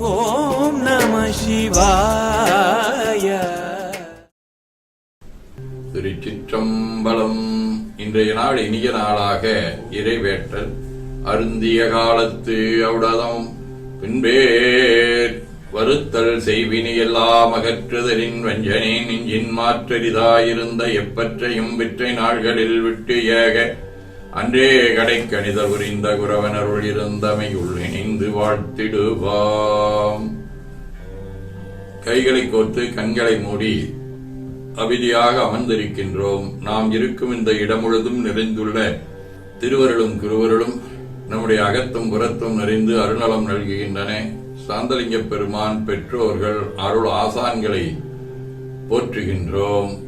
ஓம் நம சிவாய. திருச்சிற்றம்பலம். இன்றைய நாள் இனிய நாளாக இறைவேற்றல். அருந்திய காலத்து அவுடதம் பின்பேர் வருத்தல் செய்வினி எல்லாம் அகற்றுதலின் வஞ்சனே நெஞ்சின் மாற்றரிதாயிருந்த எப்பற்றையும் விற்றை நாள்களில் விட்டு ஏக அன்றே கடைக்கணித புரிந்த குரவனருள் இருந்தமை இணைந்து வாழ்த்திடுவாம். கைகளை கோர்த்து கண்களை மூடி அவிதியாக அமர்ந்திருக்கின்றோம். நாம் இருக்கும் இந்த இடம் முழுதும் நிறைந்துள்ள திருவருளும் குருவருளும் நம்முடைய அகத்தும் புறத்தும் நிறைந்து அருணலம் நல்குகின்றன. சாந்தலிங்க பெருமான் பெற்றோர்கள் அருள் ஆசான்களை போற்றுகின்றோம்.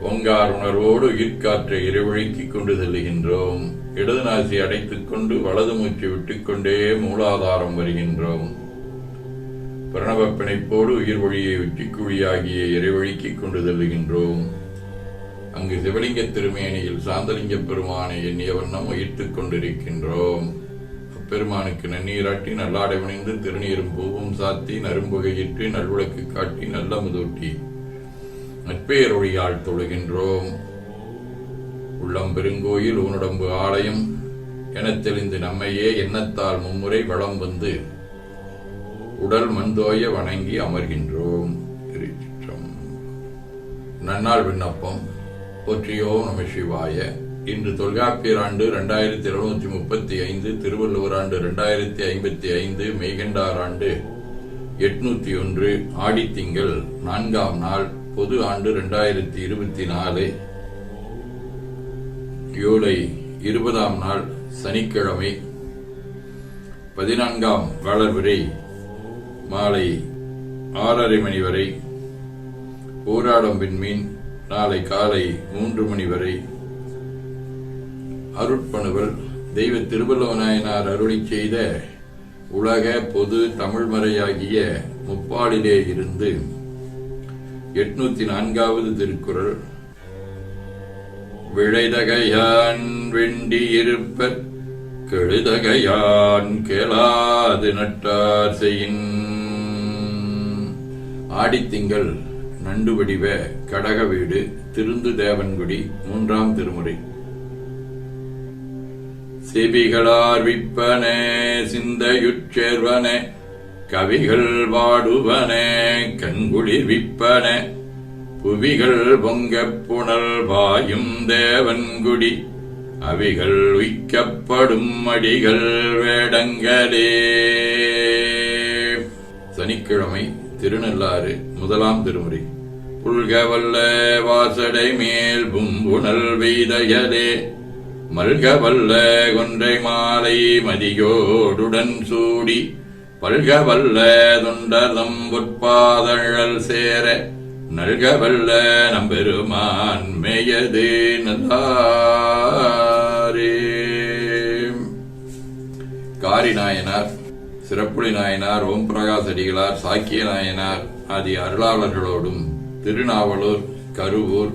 ஓங்கார் உணர்வோடு உயிர்காற்றை இருவழுக்கிக் கொண்டு செல்லுகின்றோம். இடது நாசி அடைத்துக் கொண்டு வலது மூச்சு விட்டுக்கொண்டே மூலாதாரம் வருகின்றோம். பிரணவ பிணைப்போடு உயிர் வழியை உச்சிக்குழியாகிய இறைவழிக்கிக் கொண்டு செல்லுகின்றோம். அங்கு சிவலிங்க திருமேனியில் சாந்தலிங்க பெருமானை எண்ணிய வண்ணம் உயிர்த்துக் கொண்டிருக்கின்றோம். அப்பெருமானுக்கு நன்னீராட்டி நல்லாடை உணிந்து திருநீரும் பூவும் சாத்தி நரும்புகையிட்டு நல்விளக்கு காட்டி நல்ல முதூட்டி நட்பேரொழியால் தொழுகின்றோம். உள்ளம் பெருங்கோயில் உனடம்பு ஆலயம் என தெளிந்து நம்மையே எண்ணத்தால் மும்முறை வளம் வந்து உடல் மந்தோய வணங்கி அமர்கின்றோம். நன்னாள் விண்ணப்பம். போற்றியோ நம சிவாய. இன்று தொல்காப்பியர் ஆண்டு இரண்டாயிரத்தி இருநூற்றி முப்பத்தி ஐந்து திருவள்ளுவர் ஆண்டு இரண்டாயிரத்தி ஐம்பத்தி ஐந்து மெய்கண்டார் ஆண்டு எட்நூத்தி ஒன்று ஆடித்திங்கள் நான்காம் நாள். பொது ஆண்டு ரெண்டாயிரத்தி இருபத்தி நாலு ஜூலை இருபதாம் நாள் சனிக்கிழமை பதினான்காம் வளர்விரை மாலை ஆறரை மணி வரை போராடம் விண்மீன் நாளை காலை மூன்று மணி வரை. அருட்பணுவல் தெய்வ திருவள்ளுவநாயனார் அருளி செய்த உலக பொது தமிழ்மறையாகிய முப்பாலிலே இருந்து எட்நூத்தி நான்காவது திருக்குறள். விழைதகையான் வெண்டி இருப்பர் கெழுதகையான் கேளாது நட்டார் செய்யின். ஆடித்திங்கள் நண்டு வடிவ கடக வீடு திருந்து தேவன்குடி மூன்றாம் திருமுறை. செபிகளார் விற்பனே சிந்தையுட்சேர்வனே கவிகள் வாடுவன கண்குளிர் விப்பன. புவிகள் பொங்கப் புனல் பாயும் தேவன்குடி அவிகள் உய்க்கப்படும் அடிகள் வேடங்களே. சனிக்கிழமை திருநள்ளாறு முதலாம் திருமுறை. புல்கவல்ல வாசடை மேல் பும்புணல் வெய்தயலே மல்கவல்ல கொன்றை மாலை மதியோடுடன் சூடி. பல்கவல்ல தொண்டர்தம் பொற்பாதழல் சேர நல்கவல்ல நம்பெருமான் மேயது நல்லாரே காரி நாயனார் சிறப்புளி நாயனார் ஓம் பிரகாஷ் அடிகளார் சாக்கிய நாயனார் ஆகிய அருளாளர்களோடும் திருநாவலூர் கருவூர்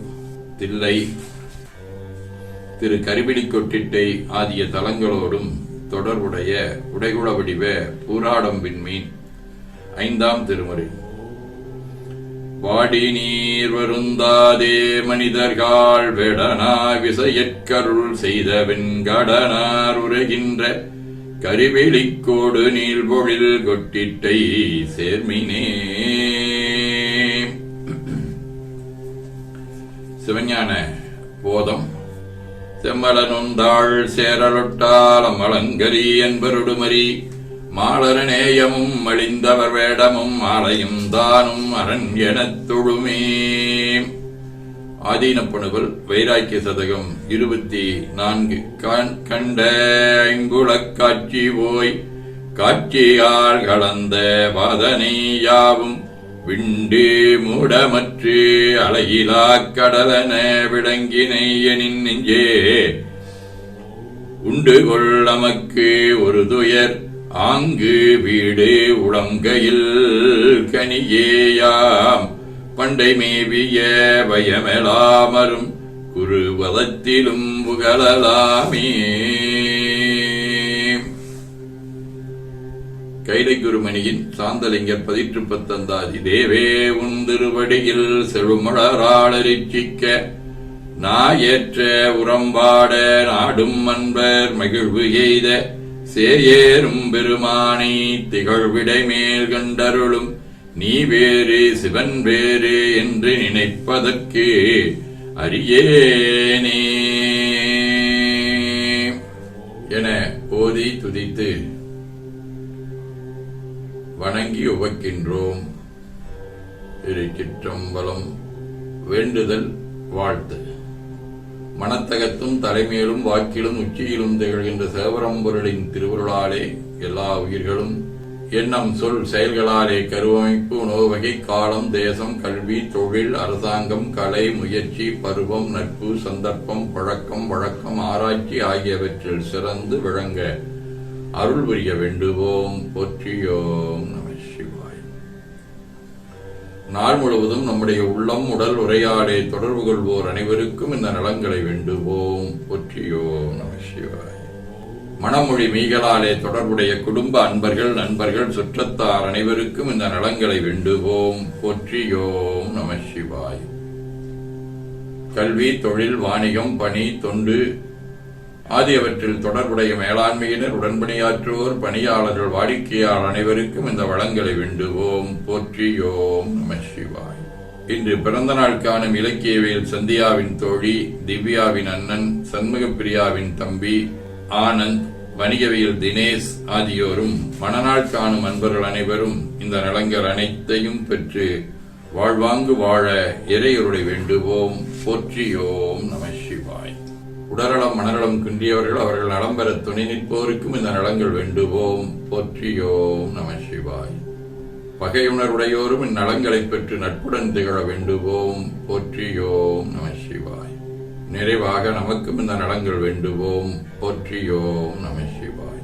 தில்லை திரு கரிபிடிக்கொட்டிட்டை ஆகிய தலங்களோடும் தொடர்புடைய உடைகுள வடிவ பூராடம் விண்மீன் ஐந்தாம் திருமுறை. வாடி நீர் வருந்தாதே மனிதர்கள் வெடனா விசையற்கருள் செய்த வெண்கடனார் உரைகின்ற கருவெளிக்கோடு நீள்பொழில் கொட்டிட்டை சேர்மினே. சிவஞான போதம். செம்மலனுந்தாள் சேரலொட்டாலம் வளங்கரி என்பருடுமரி மாலர நேயமும் மழிந்தவர் வேடமும் ஆலையும் தானும் அரண் எனத் தொழுமே. ஆதீனப்பணுவல் வைராக்கிய சதகம் இருபத்தி நான்கு. கண்- கண்ட இங்குளக் காட்சி போய் காட்சியால் கலந்த வாதனை யாவும் விண்டு மூடமற்று அழகிலா கடலன விளங்கினை எனின் நெஞ்சே. உண்டு கொள்ளமக்கு ஒரு துயர் ஆங்கு வீடு உளங்கையில் கனியேயாம். பண்டை மேவிய பயமெலாமரும் குருவதத்திலும் புகழலாமே. கைலை குருமணியின் சாந்தலிங்கர் பதிற்று பத்தந்தாதி தேவே உன் திருவடியில் செழுமலராளரிச்சிக்க நாயற்ற உறம்பாட நாடும் அன்பர் மகிழ்வு எய்த சேயேறும் பெருமானை திகழ்விடை மேல் கண்டருளும் நீ வேறு சிவன் வேறு என்று நினைப்பதற்கு அரியேனே என போதி துதித்து வணங்கி உவக்கின்றோம் திருச்சிற்றம்பலம் வேண்டுதல் வாழ்த்து. மனத்தகத்தும் தலைமையிலும் வாக்கிலும் உச்சியிலும் திகழ்கின்ற சேவரம்பொருளின் திருவருளாலே எல்லா உயிர்களும் எண்ணம் சொல் செயல்களாலே கருவமைப்பு உணவு வகை காலம் தேசம் கல்வி தொழில் அரசாங்கம் கலை முயற்சி பருவம் நட்பு சந்தர்ப்பம் பழக்கம் வழக்கம் ஆராய்ச்சி ஆகியவற்றில் சிறந்து விளங்க அருள் புரிய வேண்டுவோம் போற்றியோம். நாள் முழுவதும் நம்முடைய உள்ளம் உடல் உரையாடே தொடர்பு கொள்வோர் அனைவருக்கும் இந்த நலங்களை வேண்டுவோம். போற்றியோம் நம சிவாய். மனமொழி மீகலாலே தொடர்புடைய குடும்ப அன்பர்கள் நண்பர்கள் சுற்றத்தார் அனைவருக்கும் இந்த நலங்களை வேண்டுவோம். போற்றியோம் நம சிவாய். கல்வி தொழில் வாணிகம் பணி தொண்டு ஆகியவற்றில் தொடர்புடைய மேலாண்மையினர் உடன்பணியாற்றுவோர் பணியாளர்கள் வாடிக்கையாளர் அனைவருக்கும் இந்த வளங்களை வேண்டுவோம். போற்றியோம் நம சிவாய். இன்று பிறந்த நாள் காணும் இலக்கியவியல் சந்தியாவின் தோழி திவ்யாவின் அண்ணன் சண்முகப்பிரியாவின் தம்பி ஆனந்த் வணிகவியல் தினேஷ் ஆகியோரும் மணநாள் காணும் அன்பர்கள் அனைவரும் இந்த நலங்கள் அனைத்தையும் பெற்று வாழ்வாங்கு வாழ இறையருடைய வேண்டுவோம். போற்றியோம் நம உடல்நலம் மனநலம் குன்றியவர்கள் அவர்கள் நலம் பெற துணை நிற்போருக்கும் இந்த நலங்கள் வேண்டுவோம். போற்றியோம் நம சிவாய். பகையுணர்வுடையோரும் இந்நலங்களை பெற்று நட்புடன் திகழ வேண்டுவோம். போற்றியோம் நம சிவாய். நிறைவாக நமக்கும் இந்த நலங்கள் வேண்டுவோம். போற்றியோம் நம சிவாய்.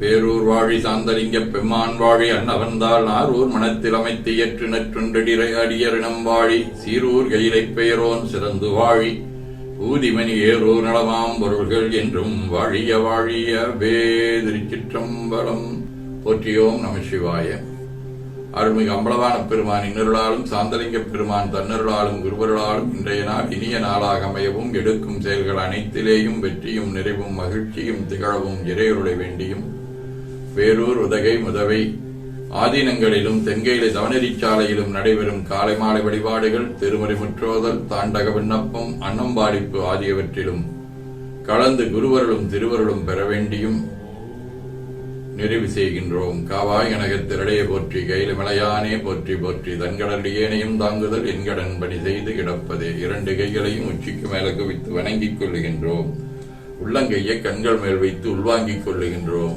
பேரூர் வாழி சாந்தலிங்க பெம்மான் வாழி அன்னவந்தால் நாரூர் மனத்தில் அமைத்து இயற்று நற்றுண்டடிரை அடியரினம் வாழி சீரூர் கையிலைப் பெயரோன் சிறந்து வாழி ஊதிமணி ஏறோ நலமாம் பொருள்கள் என்றும் வாழிய வாழிய வேதிருச்சிற்றம்பலம். போற்றியோம் நம சிவாய. அருள்மிகு அம்பலவான பெருமான் இன்னருளாலும் சாந்தலிங்க பெருமான் தன்னருளாலும் குருவருளாலும் இன்றைய நாள் இனிய நாளாக அமையவும் எடுக்கும் செயல்கள் அனைத்திலேயும் வெற்றியும் நிறைவும் மகிழ்ச்சியும் திகழவும் இறையருளை வேண்டியும். வேரூர் உதகை முதவை ஆதீனங்களிலும் தென்கையில தவநெறிச்சாலையிலும் நடைபெறும் காலை மாலை வழிபாடுகள் திருமறை முற்றோதல் தாண்டக விண்ணப்பம் அன்னம்பாடிப்பு ஆகியவற்றிலும் கலந்து குருவருளும் திருவருளும் பெற வேண்டியும் நிறைவு செய்கின்றோம். காவாய் கனகத்திரடைய போற்றி கையில மலையானே போற்றி போற்றி தன்கடல் ஏனையும் தாங்குதல் என்கடன் பணி செய்து கிடப்பதே. இரண்டு கைகளையும் உச்சிக்கு மேல குவித்து வணங்கிக் கொள்ளுகின்றோம். உள்ளங்கையை கண்கள் மேல் வைத்து உள்வாங்கிக் கொள்ளுகின்றோம்.